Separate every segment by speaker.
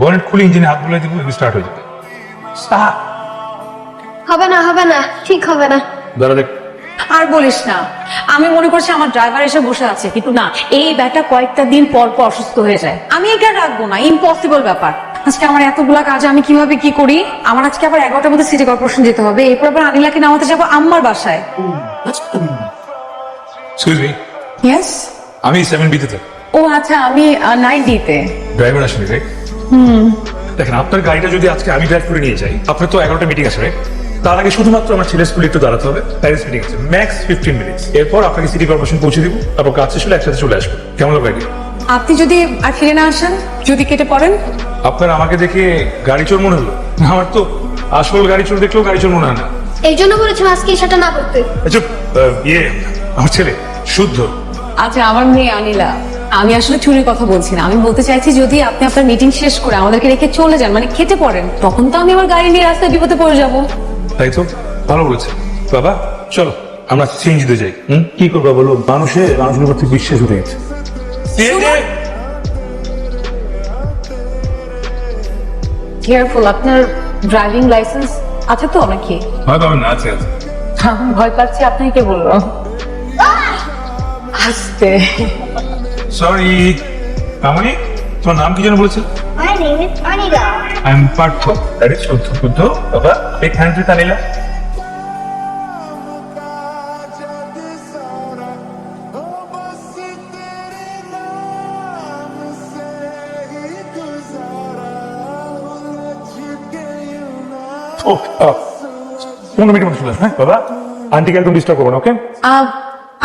Speaker 1: Bonnet খুলে ইঞ্জিনে হাত বুলাই দিব স্টার্ট হয়ে যাবে। স্টার্ট
Speaker 2: হবে না হবে না ঠিক হবে না।
Speaker 3: আর বলিস না আমি মনে করছি আমার ড্রাইভার এসে বসে আছে কিন্তু না এই ব্যাটা কয়েকটা দিন পর পর অসুস্থ হয়ে যায়। আমি এটা রাখব না ইম্পসিবল ব্যাপার। আজকে আমার এতগুলা কাজ আমি কীভাবে কি করি? আমার আজকে আবার এগারোটার মধ্যে সিটি কর্পোরেশন যেতে হবে এরপর আবার আনিলাকে নামাতে যাব আম্মার বাসায়।
Speaker 1: আমি সেভেন বিতে
Speaker 3: ও আচ্ছা আমি নাইট ডিতে
Speaker 1: ড্রাইভার আসেনি রাইট দেখেন আপনার গাড়িটা যদি আজকে আমি ড্রাইভ করে নিয়ে যাই আপনার তো এগারোটা মিটিং আছে রাইট তার আগে শুধুমাত্র আমার ছেলের স্কুলে একটু দাঁড়াতে হবে প্যারেন্টস মিটিং আছে ম্যাক্স ফিফটিন মিনিটস এরপর আপনাকে সিটি কর্পোরেশন পৌঁছে দিব তারপর কাজ শেষ হলে একসাথে চলে আসব কেমন লাগবে?
Speaker 3: আপনি যদি আর ফিরে না আসেন যদি কেটে পড়েন?
Speaker 1: আপনার আমাকে দেখে গাড়ি চোর মনে হলো? আমার তো আসল গাড়ি চোর দেখলেও গাড়ি চোর মনে হয় না।
Speaker 2: এই জন্য বলেছিলাম আজকে সেটা না করতে
Speaker 1: আচ্ছা ইয়ে আমার ছেলে শুদ্ধ।
Speaker 3: আচ্ছা আমার মেয়ে আনিলা আমি আসলে চুরির কথা বলছি না। আমি বলতে চাইছি যদি আপনি আপনার মিটিং শেষ করে আমাদেরকে রেখে চলে যান মানে খেতে পড়েন তখন তো আমি আমার গাড়ি নিয়ে রাস্তায় বিপদে পড়ে যাব।
Speaker 1: তাই তো? ভালো বলেছে বাবা চলো আমরা সিএনজিতে যাই। হুম?
Speaker 4: কি করবা বলো? মানুষের মানুষের উপর বিশ্বাস উঠে গেছে।
Speaker 3: কেয়ারফুল আপনার ড্রাইভিং লাইসেন্স আছে তো নাকি?
Speaker 1: ভয় পাবেন না আছে আছে।
Speaker 3: ভয় পাচ্ছি আপনাকে কে বলল আসতে।
Speaker 1: সরি মামনি তোমার নাম কি যেন বলেছিল
Speaker 2: My name is Anila.
Speaker 1: I am Partha that is শুদ্ধ শুদ্ধ বাবা এক হ্যান্ড উইথ আনিলা ও পনেরো মিনিট মতো চলে আসবে হ্যাঁ? বাবা আন্টিকে একদম ডিস্টার্ব করব না ওকে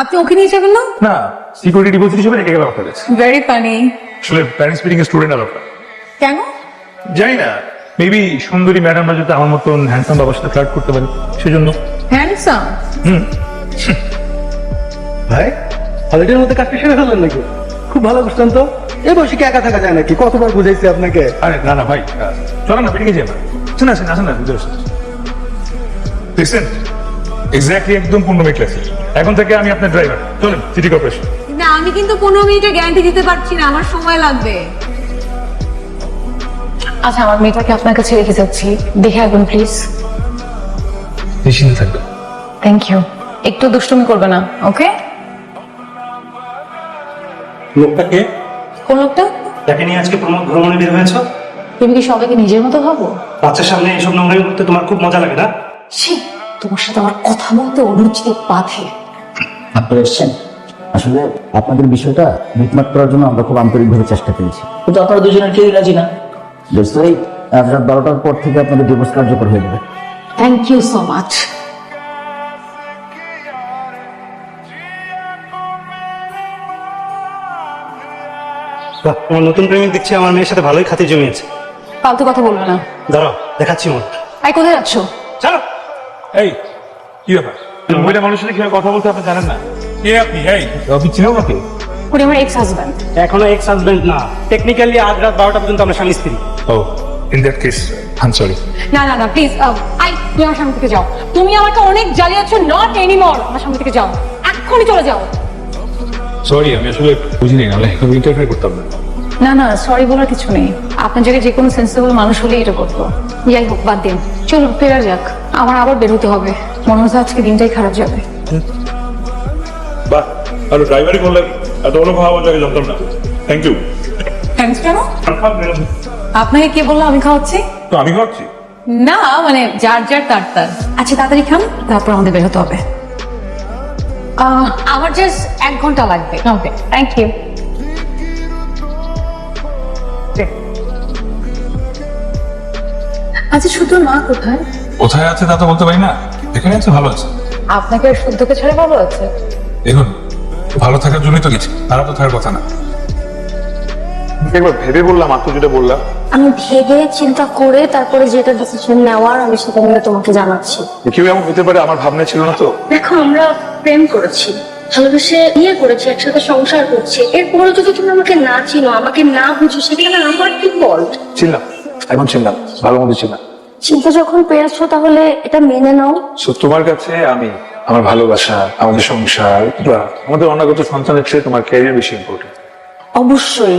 Speaker 3: আপনি ওকে নিয়ে যাবেন না?
Speaker 1: না সিকিউরিটি ডিপোজিট হিসেবে রেখে গেলাম আপনার কাছে
Speaker 3: ভেরি ফানি
Speaker 1: আসলে প্যারেন্টস মিটিং এর স্টুডেন্ট আলাদা
Speaker 3: কেন?
Speaker 1: জানি না মেবি সুন্দরী ম্যাডামরা যাতে আমার মতন হ্যান্ডসাম বাবার সাথে ফ্লার্ট করতে পারে সেজন্য।
Speaker 3: হ্যান্ডসাম হুম।
Speaker 4: ভাই হলিডের মধ্যে কাজটা সেরে ফেললেন নাকি? খুব ভালো বুঝতেন তো? এই বয়সে কি একা থাকা যায় নাকি? কতবার বুঝাইছি আপনাকে।
Speaker 1: আরে না না ভাই চলো না বেরিয়ে যাই আমরা। আসেন আসেন আসেন না ভিতরে আসেন। দেখছেন? এক্স্যাক্টলি একদম পনেরো মিনিট লাগছে এখন থেকে আমি আপনার ড্রাইভার চলুন সিটি কর্পোরেশন
Speaker 3: না আমি কিন্তু পনেরো মিনিটের গ্যারান্টি দিতে পারছি না আমার সময় লাগবে। আচ্ছা আমার মেয়েটাকে আপনার কাছে রেখে যাচ্ছি। দেখে আসবেন প্লিজ
Speaker 1: নিশ্চিন্তে থাকবেন।
Speaker 3: থ্যাংক ইউ একটু দুষ্টুমি করবে না ওকে
Speaker 4: লোকটাকে
Speaker 3: কোন লোকটা?
Speaker 5: তাকে নিয়ে আজকে প্রমোদ ভ্রমণে বের হয়েছ?
Speaker 3: তুমি কি সবাইকে নিজের মতো ভাবো?
Speaker 5: বাচ্চার সামনে এসব নোংরামি করতে তোমার খুব মজা লাগে না?
Speaker 3: ছি তোমার সাথে আমার কথা বলতে অনুচিত বাধে।
Speaker 6: আপনারা এসছেন। আসলে আপনাদের বিষয়টা মিটমাট করার জন্য আমরা খুব আন্তরিকভাবে চেষ্টা করেছি। কিন্তু আপনারা দুজনের কেউই রাজি না। আজ রাত বারোটার পর থেকে আপনাদের ডিভোর্স কার্যকর হয়ে যাবে।
Speaker 3: থ্যাংক ইউ সো মাচ
Speaker 5: বাহ তোমার নতুন প্রেমিক দেখছি আমার মেয়ের সাথে ভালোই খাতির জমিয়েছে।
Speaker 3: ফালতু কথা বলবে না।
Speaker 5: দাঁড়াও দেখাচ্ছি মন
Speaker 3: আই কোথায় যাচ্ছ?
Speaker 1: এই কি ব্যাপার? মহিলা মানুষের সাথে কীভাবে কথা বলতে আপনি জানেন না? কে আপনি? এই। আপনি চিনেও নাকি
Speaker 3: উনি আমার এক্স হাজব্যান্ড
Speaker 5: এখনও এক্স হাজবেন্ড না। টেকনিক্যালি আজ রাত বারোটা পর্যন্ত আমরা স্বামী স্ত্রী।
Speaker 1: ও in that case I sorry
Speaker 3: না না না প্লিজ আই তুমি আমার সামনে থেকে যাও। তুমি আমাকে অনেক জ্বালিয়েছো নট এনিমোর আমার সামনে থেকে যাও। এক্ষুনি চলে যাও।
Speaker 1: সরি আমি আসলে বুঝিনি নাহলে এভাবে ইন্টারফেয়ার করতাম না।
Speaker 3: না না সরি বলার কিছু নেই। আপনার জায়গায় যে কোনো সেন্সিবল মানুষ হলে এটা করতো। যাই হোক বাদ দিন। চলুন ফেরা যাক। আমার আবার বেরোতে হবে। মনে হচ্ছে আজকে দিনটাই খারাপ যাবে।
Speaker 1: বাহ আর ড্রাইভারই করলেন এত বড় জায়গায় জানতাম না। থ্যাংক ইউ
Speaker 3: থ্যাংকস কেন? আপনাকে কে বলল আমি খাওয়াচ্ছি?
Speaker 1: তো আমি ভাবছি
Speaker 3: না মানে যার যার তার তার। আচ্ছা তাড়াতাড়ি খান তারপর আমাদের বের হতে হবে। আহ, আমার জাস্ট এক ঘণ্টা লাগবে। ওকে থ্যাংক ইউ আচ্ছা মা কোথায়?
Speaker 1: কোথায় আছে তা তো বলতে পারি না। এখানে আছে ভালো আছে।
Speaker 3: আপনাকে আর শুদ্ধকে ছেড়ে ভালো আছে?
Speaker 1: দেখুন ভালো থাকার জন্যই তো গেছি খারাপ তো থাকার কথা না। একবার ভেবে বললাম যেটা বললাম
Speaker 2: আমি ভেবে চিন্তা করে তারপরে যেটা ডিসিশন নেওয়ার আমি সেটা নিয়ে তোমাকে জানাচ্ছি।
Speaker 1: কেউ এমন হতে পারে আমার ভাবনা ছিল না তো?
Speaker 2: দেখো আমরা প্রেম করেছি ভালোবেসে বিয়ে করেছি একসাথে সংসার করছি। এরপরে যদি তুমি আমাকে না চিনো আমাকে না বুঝো সেখানে আমার কি ফল্ট
Speaker 1: চিনলাম এখন চিনলাম ভালো মতো চিনলাম।
Speaker 2: চিন্তা যখন পেয়েছ তাহলে এটা মেনে নাও।
Speaker 1: সো তোমার কাছে আমি আমার ভালোবাসা আমাদের সংসার বা আমাদের অনাগত সন্তানের চেয়ে তোমার ক্যারিয়ার বেশি ইম্পর্টেন্ট
Speaker 2: অবশ্যই।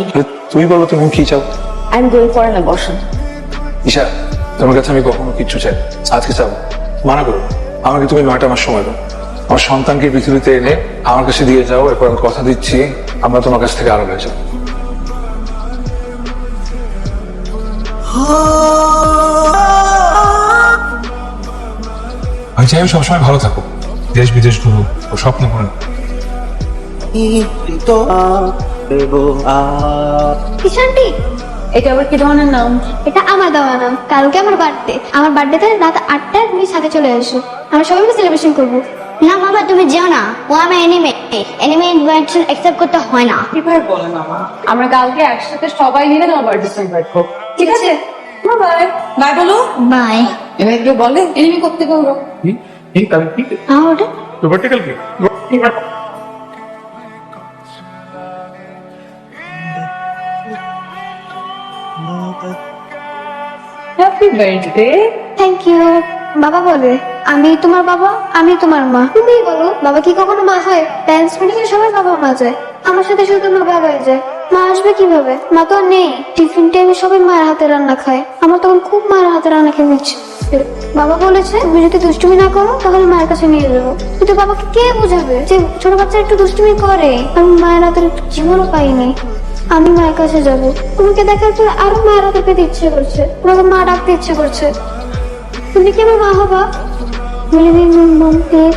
Speaker 1: তুমি বলো তুমি কি চাও?
Speaker 2: I am going for an abortion
Speaker 1: Isha তোমার কাছে আমি কখনো কিচ্ছু চাই আজকে চাবো মানা করো। আমাকে তুমি নয়টা আমার সময় দাও। আমার সন্তানকে পৃথিবীতে এনে আমার কাছে দিয়ে যাও। এরপর আমি কথা দিচ্ছি। আমরা তোমার কাছ থেকে আরও হয়ে যাব। আমি চাই আমি সবসময় ভালো থাকো। দেশ বিদেশ ঘুরো ও স্বপ্ন করো
Speaker 7: কিষানটি
Speaker 2: এটা আবার কি ধরনের নাম?
Speaker 7: এটা আমার দেওয়া নাম কালকে আমার বার্থডে। আমার বার্থডেতে রাত আটটায় তুমি সাথে চলে এসো। আমরা সবাই মিলে সেলিব্রেশন করব। না বাবা তুমি যাও না। ও আমার এনিমে এনিমে ইনভাইটেশন অ্যাকসেপ্ট করতে হয় না।
Speaker 3: কীভাবে বলেন আমার আমরা কালকে একসাথে সবাই মিলে তোমার বার্থডে সেলিব্রেট করব। ঠিক আছে? বাই বাই বলো।
Speaker 7: বাই
Speaker 3: বলে এনিমি করতে
Speaker 7: হ্যাঁ ওটা।
Speaker 1: ব্যাপারটা কালকে
Speaker 3: হ্যাপি বার্থডে
Speaker 7: থ্যাংক ইউ বাবা বলে আমি তোমার বাবা আমি তোমার মা। তুমি বলো বাবা কি কখনো মা হয়? প্যারেন্টস মিটিং এ সবাই বাবা মা যায়। আমার সাথে শুধু তোমার বাবাই যায়। মা আসবে কীভাবে? মা তো নেই। টিফিন টাইমে সবাই মায়ের হাতে রান্না খায়। আমার তখন খুব মায়ের হাতে রান্না খেয়ে বাবা বলেছে, তুমি যদি দুষ্টুমি না করো, তাহলে মায়ের কাছে নিয়ে যাব কিন্তু বাবাকে কে বোঝাবে যে ছোট বাচ্চা একটু দুষ্টুমি করে? আমি মায়ের হাতের একটু জীবনও পাইনি। আমি মায়ের কাছে যাব। তোমাকে দেখার পর আরও মায়ের হাতে পেতে ইচ্ছে করছে। তোমাকে মা ডাকতে ইচ্ছে করছে। তুমি কি আমার মা হবা? মিলিয়ে মন প্লিজ